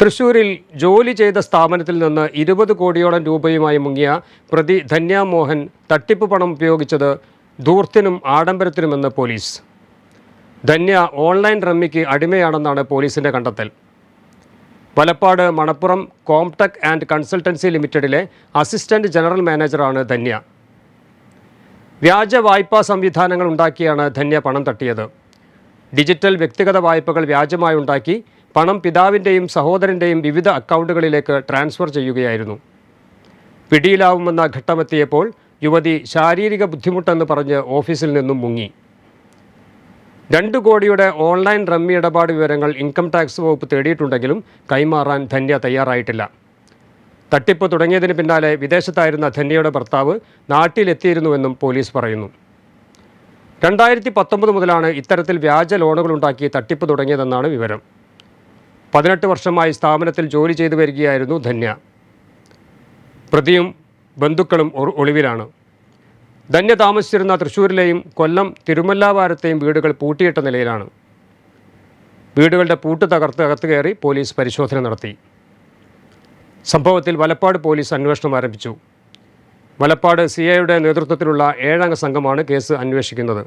തൃശൂരിൽ ജോലി ചെയ്ത സ്ഥാപനത്തിൽ നിന്ന് ഇരുപത് കോടിയോളം രൂപയുമായി മുങ്ങിയ പ്രതി ധന്യ മോഹൻ തട്ടിപ്പ് പണം ഉപയോഗിച്ചത് ധൂർത്തിനും ആഡംബരത്തിനുമെന്ന് പോലീസ്. ധന്യ ഓൺലൈൻ റമ്മിക്ക് അടിമയാണെന്നാണ് പോലീസിന്റെ കണ്ടെത്തൽ. Valapad Manappuram Comtech and consultancy ലിമിറ്റഡിലെ assistant general മാനേജറാണ് ധന്യ. വ്യാജ വായ്പാ സംവിധാനങ്ങൾ ഉണ്ടാക്കിയാണ് ധന്യ പണം തട്ടിയത്. ഡിജിറ്റൽ വ്യക്തിഗത വായ്പകൾ വ്യാജമായി ഉണ്ടാക്കി പണം പിതാവിന്റെയും സഹോദരന്റെയും വിവിധ അക്കൗണ്ടുകളിലേക്ക് ട്രാൻസ്ഫർ ചെയ്യുകയായിരുന്നു. പിടിയിലാവുമെന്ന ഘട്ടമെത്തിയപ്പോൾ യുവതി ശാരീരിക ബുദ്ധിമുട്ടെന്ന് പറഞ്ഞ് ഓഫീസിൽ നിന്നും മുങ്ങി. രണ്ട് കോടിയുടെ ഓൺലൈൻ റമ്മി ഇടപാട് വിവരങ്ങൾ ഇൻകം ടാക്സ് വകുപ്പ് തേടിയിട്ടുണ്ടെങ്കിലും കൈമാറാൻ ധന്യ തയ്യാറായിട്ടില്ല. തട്ടിപ്പ് തുടങ്ങിയതിന് പിന്നാലെ വിദേശത്തായിരുന്ന ധന്യയുടെ ഭർത്താവ് നാട്ടിലെത്തിയിരുന്നുവെന്നും പോലീസ് പറയുന്നു. രണ്ടായിരത്തി പത്തൊമ്പത് മുതലാണ് ഇത്തരത്തിൽ വ്യാജ ലോണുകളുണ്ടാക്കി തട്ടിപ്പ് തുടങ്ങിയതെന്നാണ് വിവരം. പതിനെട്ട് വർഷമായി സ്ഥാപനത്തിൽ ജോലി ചെയ്തു വരികയായിരുന്നു ധന്യ. പ്രതിയും ബന്ധുക്കളും ഒളിവിലാണ്. ധന്യ താമസിച്ചിരുന്ന തൃശ്ശൂരിലെയും കൊല്ലം തിരുമല്ലാവാരത്തെയും വീടുകൾ പൂട്ടിയിട്ട നിലയിലാണ്. വീടുകളുടെ പൂട്ട് തകർത്ത് അകത്ത് കയറി പോലീസ് പരിശോധന നടത്തി. സംഭവത്തിൽ വലപ്പാട് പോലീസ് അന്വേഷണം ആരംഭിച്ചു. വലപ്പാട് സി ഐയുടെ നേതൃത്വത്തിലുള്ള ഏഴംഗ സംഘമാണ് കേസ് അന്വേഷിക്കുന്നത്.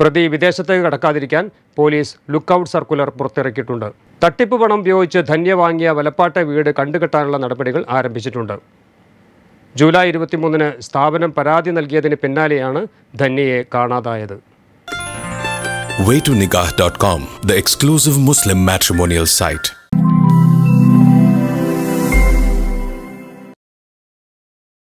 പ്രതി വിദേശത്തേക്ക് കടക്കാതിരിക്കാൻ പോലീസ് ലുക്കൌട്ട് സർക്കുലർ പുറത്തിറക്കിയിട്ടുണ്ട്. തട്ടിപ്പ് പണം ഉപയോഗിച്ച് ധന്യ വാങ്ങിയ വലപ്പാട്ടെ വീട് കണ്ടുകെട്ടാനുള്ള നടപടികൾ ആരംഭിച്ചിട്ടുണ്ട്. ജൂലൈ ഇരുപത്തിമൂന്നിന് സ്ഥാപനം പരാതി നൽകിയതിന് പിന്നാലെയാണ് ധന്യയെ കാണാതായത്. Waytonikah.com, the exclusive Muslim matrimonial site.